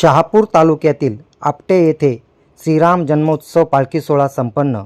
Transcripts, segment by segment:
शहापूर तालुक्यातील आपटे येथे श्रीराम जन्मोत्सव पालखी सोहळा संपन्न.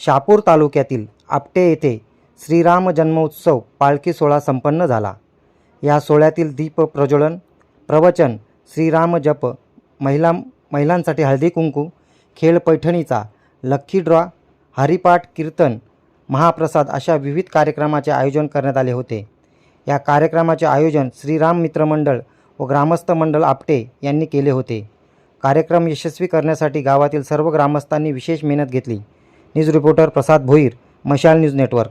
शहापूर तालुक्यातील आपटे येथे श्रीराम जन्मोत्सव पालखी सोहळा संपन्न झाला. या सोहळ्यातील दीप प्रज्वलन प्रवचन श्रीराम जप महिला महिलांसाठी हळदी कुंकू खेळ पैठणीचा लक्की ड्रॉ हरिपाठ कीर्तन महाप्रसाद अशा विविध कार्यक्रमाचे आयोजन करण्यात आले होते. या कार्यक्रमाचे आयोजन श्रीराम मित्रमंडळ व ग्रामस्थ मंडळ आपटे यांनी केले होते. कार्यक्रम यशस्वी करण्यासाठी गावातील सर्व ग्रामस्थांनी विशेष मेहनत घेतली. न्यूज रिपोर्टर प्रसाद भोईर मशाल न्यूज नेटवर्क.